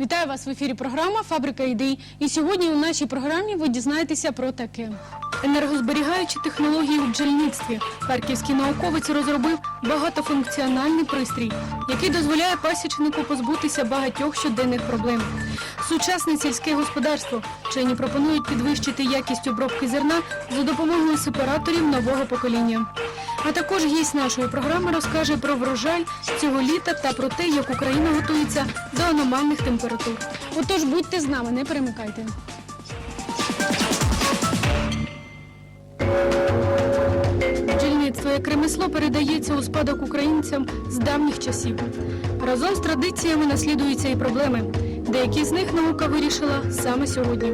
Вітаю вас в ефірі. Програма Фабрика ідей. І сьогодні у нашій програмі ви дізнаєтеся про таке. Енергозберігаючі технології у бджільництві. Харківський науковець розробив багатофункціональний пристрій, який дозволяє пасічнику позбутися багатьох щоденних проблем. Сучасне сільське господарство. Вчені пропонують підвищити якість обробки зерна за допомогою сепараторів нового покоління. А також гість нашої програми розкаже про врожай цього літа та про те, як Україна готується до аномальних температур. Отож, будьте з нами, не перемикайте. Бджільництво як ремесло передається у спадок українцям з давніх часів. Разом з традиціями наслідуються і проблеми. Деякі з них наука вирішила саме сьогодні.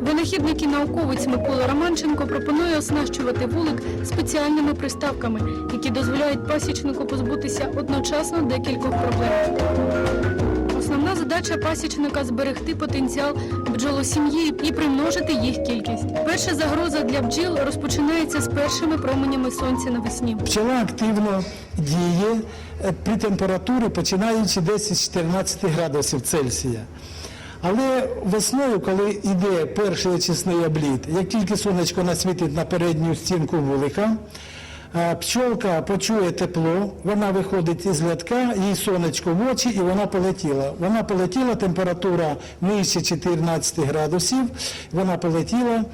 Винахідник і науковець Микола Романченко пропонує оснащувати вулик спеціальними приставками, які дозволяють пасічнику позбутися одночасно декількох проблем. Основна задача пасічника зберегти потенціал бджолосім'ї і примножити їх кількість. Перша загроза для бджіл розпочинається з першими променями сонця навесні. Пчела активно діє е, при температурі, починаючи десь із 14 градусів Цельсія. Але весною, коли йде перший очисний обліт, як тільки сонечко насвітить на передню стінку вулика, пчолка почує тепло, вона виходить із лятка, їй сонечко в очі і вона полетіла. Вона полетіла, температура нижче 14 градусів, вона полетіла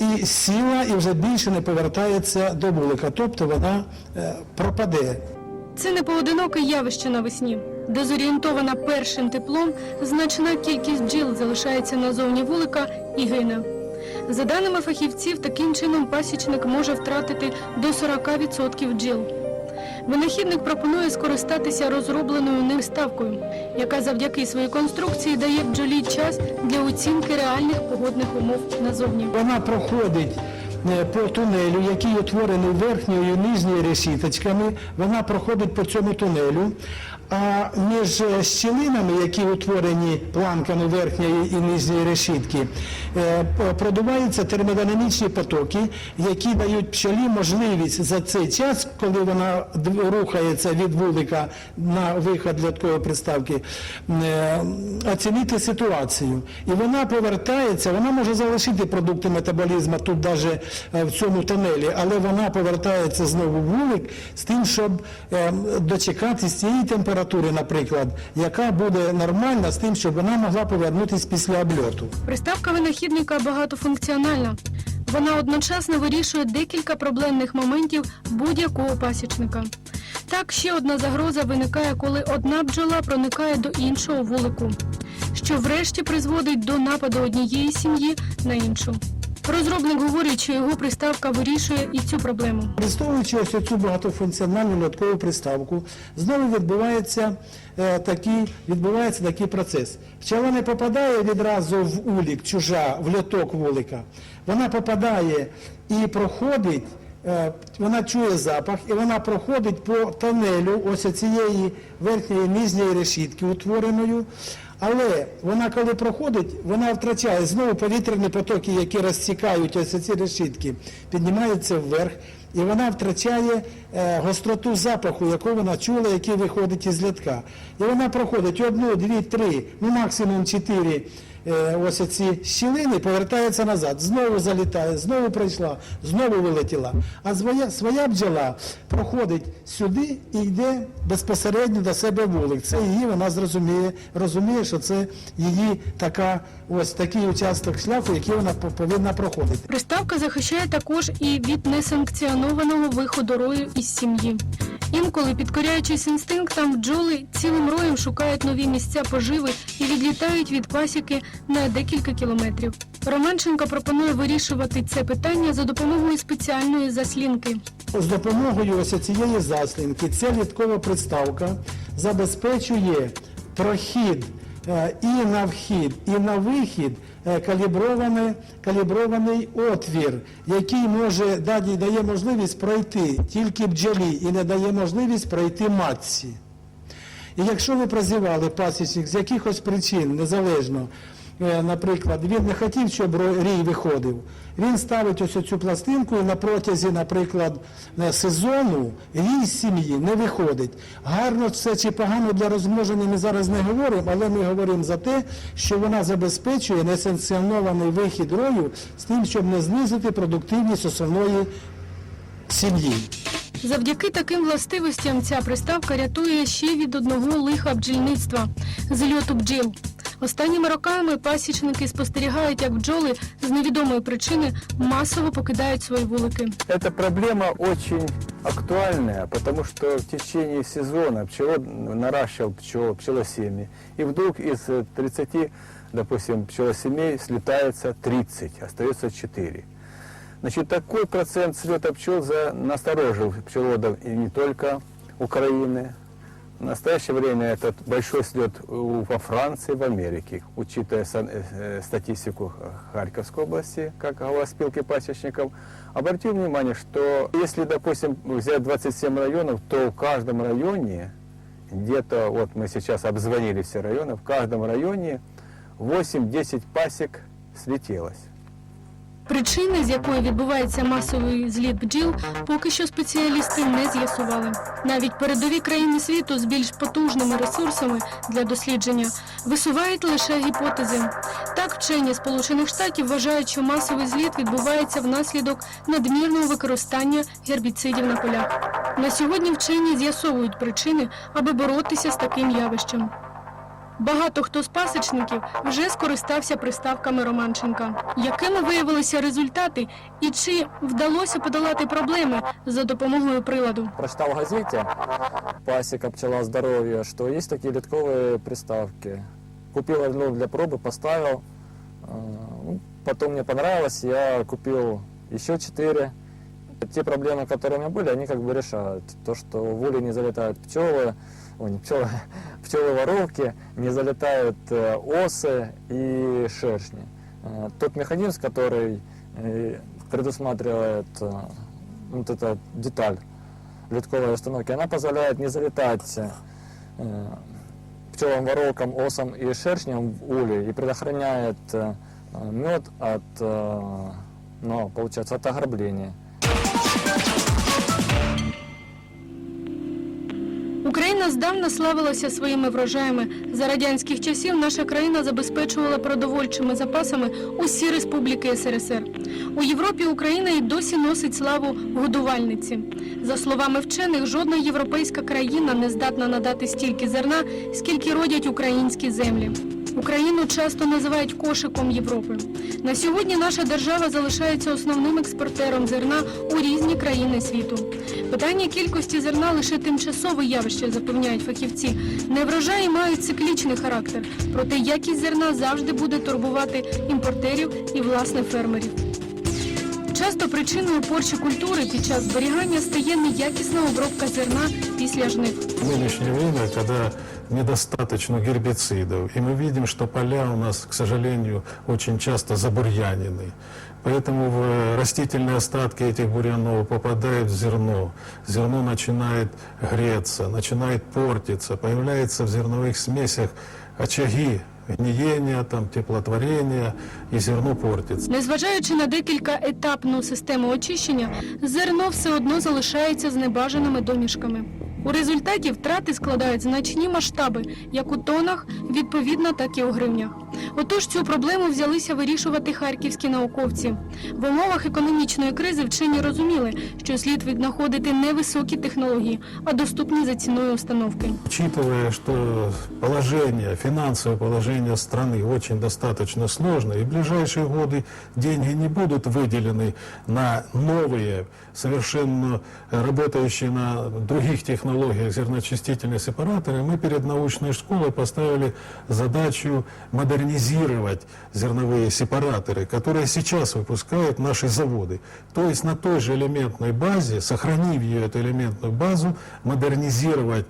і сіла, і вже більше не повертається до вулика, тобто вона е, пропаде. Це не поодиноке явище навесні. Дезорієнтована першим теплом, значна кількість бджіл залишається назовні вулика і гине. За даними фахівців, таким чином пасічник може втратити до 40% бджіл. Винахідник пропонує скористатися розробленою ним ставкою, яка завдяки своїй конструкції дає бджолі час для оцінки реальних погодних умов назовні. Вона проходить е, по тунелю, який утворений верхньою і нижньою решіточками. Вона проходить по цьому тунелю. А між е, щілинами, які утворені планками верхньої і нижньої решітки, е, продуваються термодинамічні потоки, які дають пчолі можливість за цей час, коли вона рухається від вулика на виход льоткової приставки, е, оцінити ситуацію. І вона повертається, вона може залишити продукти метаболізму тут навіть в цьому тунелі, але вона повертається знову в вулик з тим, щоб е, дочекатись цієї температури, наприклад, яка буде нормальна з тим, щоб вона могла повернутися після обльоту. Приставка винахідника багатофункціональна. Вона одночасно вирішує декілька проблемних моментів будь-якого пасічника. Так, ще одна загроза виникає, коли одна бджола проникає до іншого вулику, що врешті призводить до нападу однієї сім'ї на іншу. Розробник говорить, що його приставка вирішує і цю проблему. Використовуючи ось цю багатофункціональну льоткову приставку, знову відбувається, е, такий, відбувається такий процес. Пчела не попадає відразу в улік, чужа, в льоток вулика. Вона попадає і проходить, е, вона чує запах, і вона проходить по тонелю ось цієї верхньої нижньої решітки утвореною. Але вона, коли проходить, вона втрачає знову повітряні потоки, які розсікають ось ці решітки, піднімаються вверх, і вона втрачає е, гостроту запаху, яку вона чула, який виходить із лятка. І вона проходить одну, дві, три, ну максимум чотири ось ці щілини, повертається назад, знову залітає, знову прийшла, знову вилетіла. А своя, своя бджола проходить сюди і йде безпосередньо до себе вулик. Це її вона зрозуміє, розуміє, що це її така, ось такий участок шляху, який вона по- повинна проходити. Приставка захищає також і від несанкціонованого виходу рою із сім'ї. Інколи, підкоряючись інстинктам, бджоли цілим роєм шукають нові місця поживи і відлітають від пасіки на декілька кілометрів. Романченко пропонує вирішувати це питання за допомогою спеціальної заслінки. З допомогою ось цієї заслінки ця літкова приставка забезпечує прохід е, і на вхід, і на вихід калібрований, калібрований отвір, який може дає, дає можливість пройти тільки бджолі і не дає можливість пройти матці. І якщо ви прозівали пасічник з якихось причин, незалежно, е, наприклад, він не хотів, щоб рій виходив. Він ставить ось цю пластинку і на протязі, наприклад, е, сезону рій сім'ї не виходить. Гарно це чи погано для розмноження ми зараз не говоримо, але ми говоримо за те, що вона забезпечує несанкціонований вихід рою з тим, щоб не знизити продуктивність основної сім'ї. Завдяки таким властивостям ця приставка рятує ще від одного лиха бджільництва зльоту бджіл. Останніми роками пасічники спостерігають, як бджоли з невідомої причини масово покидають свої вулики. Эта проблема очень актуальная, потому что в течение сезона пчеловод наращивал пчел, пчелосемьи. И вдруг из э, 30, допустим, пчелосемей слетается 30, остается 4. Значит, такой процент слета пчел за- насторожил пчеловодов и не только Украины. В настоящее время этот большой слет во Франции, в Америке, учитывая э, э, статистику Харьковской области, как глава спилки пасечников. Обратил внимание, что если, допустим, взять 27 районов, то в каждом районе, где-то, вот мы сейчас обзвонили все районы, в каждом районе 8-10 пасек слетелось. Причини, з якої відбувається масовий зліт бджіл, поки що спеціалісти не з'ясували. Навіть передові країни світу з більш потужними ресурсами для дослідження висувають лише гіпотези. Так, вчені Сполучених Штатів вважають, що масовий зліт відбувається внаслідок надмірного використання гербіцидів на полях. На сьогодні вчені з'ясовують причини, аби боротися з таким явищем. Багато хто з пасічників вже скористався приставками Романченка. Якими виявилися результати і чи вдалося подолати проблеми за допомогою приладу? прочитал в газете «Пасека, пчела, здоровье», что есть такие литковые приставки. Купил одну для пробы, поставил. Э, ну, Потом мне понравилось, я купил еще четыре. Те проблемы, которые у меня были, они как бы решают. То, что в улей не залетают пчелы, ой, не пчелы, Пчелы-воровки, не залетают э, осы и шершни. Э, Тот механизм, который э, предусматривает вот эта деталь литковой установки, она позволяет не залетать пчелам, воровкам, осам и шершням в улей и предохраняет мед от, ну, получается, от ограбления. Україна здавна славилася своїми врожаями. За радянських часів наша країна забезпечувала продовольчими запасами усі республіки СРСР. У Європі Україна і досі носить славу годувальниці. За словами вчених, жодна європейська країна не здатна надати стільки зерна, скільки родять українські землі. Україну часто називають кошиком Європи. На сьогодні наша держава залишається основним експортером зерна у різні країни світу. Питання кількості зерна лише тимчасове явище, запевняють фахівці. Неврожаї мають циклічний характер, проте якість зерна завжди буде турбувати імпортерів і власне фермерів. Часто причиною порчі культури під час зберігання стає неякісна обробка зерна після жнив. В нынешнее время, когда недостаточно гербицидов, и мы видим, что поля у нас, к сожалению, очень часто забурьянены. Поэтому в э, растительные остатки этих бурьянов попадают в зерно. Зерно начинает греться, начинает портиться, появляются в зерновых смесях очаги гниения, там, теплотворення і зерно портиться. Незважаючи на декілька етапну систему очищення, зерно все одно залишається з небажаними домішками. У результаті втрати складають значні масштаби, як у тонах, відповідно, так і у гривнях. Отож цю проблему взялися вирішувати харківські науковці. В умовах економічної кризи вчені розуміли, що слід віднаходити не високі технології, а доступні за ціною установки. Учитывая, что положение, финансовое положение страны очень достаточно сложное, и в ближайшие годы деньги не будут выделены на новые, совершенно работающие на других технологиях Зерночистительные сепараторы, мы перед научной школой поставили задачу модернизировать зерновые сепараторы, которые сейчас выпускают наши заводы. То есть на той же элементной базе, сохранив ее, эту элементную базу, модернизировать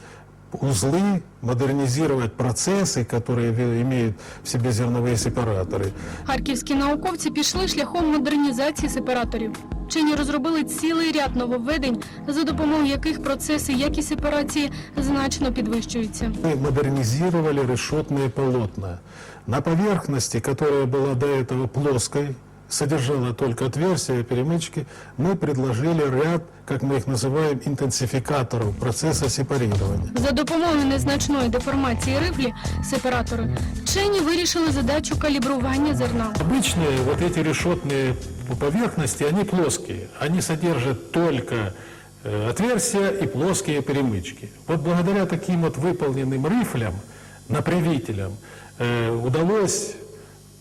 узлы, модернизировать процессы, которые ви- имеют в себе зерновые сепараторы. Харківські науковці пішли шляхом модернізації сепараторів. вчені розробили цілий ряд нововведень, за допомогою яких процеси якість сепарації значно підвищуються. Мы модернизировали решетные полотна. На поверхности, которая была до этого плоской, содержала только отверстия, перемычки, мы предложили ряд, как мы их называем, интенсификаторов процесса сепарирования. За допомогою незначної деформації рифлі сепаратори вчені вирішили задачу калібрування зерна. Обычные вот эти решетные поверхности, они плоские. Они содержат только э, отверстия и плоские перемычки. Вот благодаря таким вот выполненным рифлям, напрявителям, э, удалось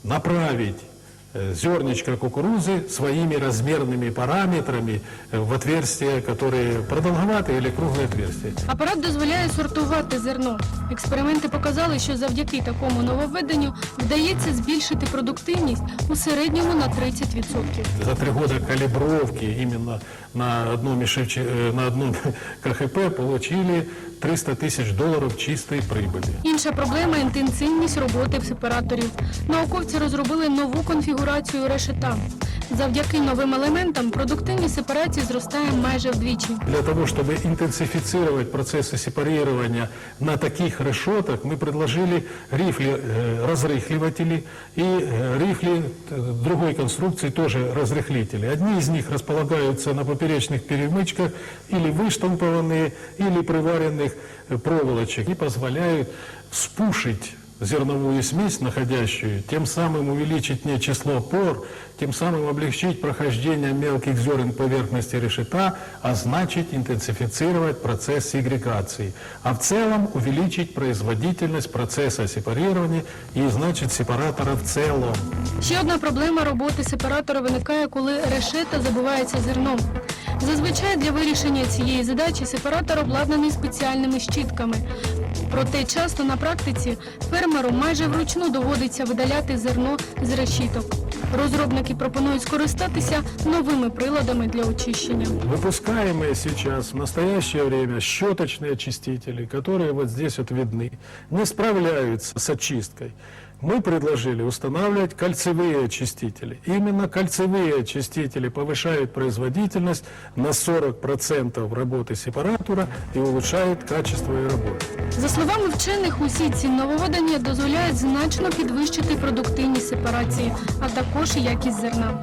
направить э, зернечко кукурузы своими размерными параметрами э, в отверстия, которые продолговатые или круглые отверстия. Апарат дозволяє сортувати зерно. Експерименти показали, що завдяки такому нововведенню вдається збільшити продуктивність у середньому на 30%. За три года калибровки именно на одном, Ишевче- э, на одном КХП получили 300 тисяч доларів чистої прибилі. Інша проблема інтенсивність роботи сепараторів. Науковці розробили нову конфігурацію решета. Завдяки новим елементам продуктивність сепарації зростає майже вдвічі. Для того, чтобы интенсифицировать процессы сепарирования на таких решетах, мы предложили рифли э, разрыхливатели и э, рифли э, другой конструкции, тоже разрыхлители. Одни из них располагаются на поперечных перемычках или выштампованные, или приваренных э, проволочек и позволяют спушить зерновую смесь, находящую, тем самым увеличить не число пор, тем самым облегчить прохождение мелких зерен поверхности решета, а значит интенсифицировать процесс сегрегации, а в целом увеличить производительность процесса сепарирования и значит сепаратора в целом. Ще одна проблема роботи сепаратора виникає, коли решета забивається зерном. Зазвичай для вирішення цієї задачі сепаратор обладнаний спеціальними щітками. Проте часто на практиці фермеру майже вручну доводиться видаляти зерно з решіток. Розробники пропонують скористатися новими приладами для очищення. Выпускаемые сейчас в настоящее время щеточные очистители, которые вот здесь вот видны, не справляются с очисткой. Мы предложили устанавливать кольцевые очистители. Именно кольцевые очистители повышают производительность на 40% работы сепаратора и улучшают качество ее работы. За словами вчених, усі ці нововведення дозволяють значно підвищити продуктивність сепарації, а також якість зерна.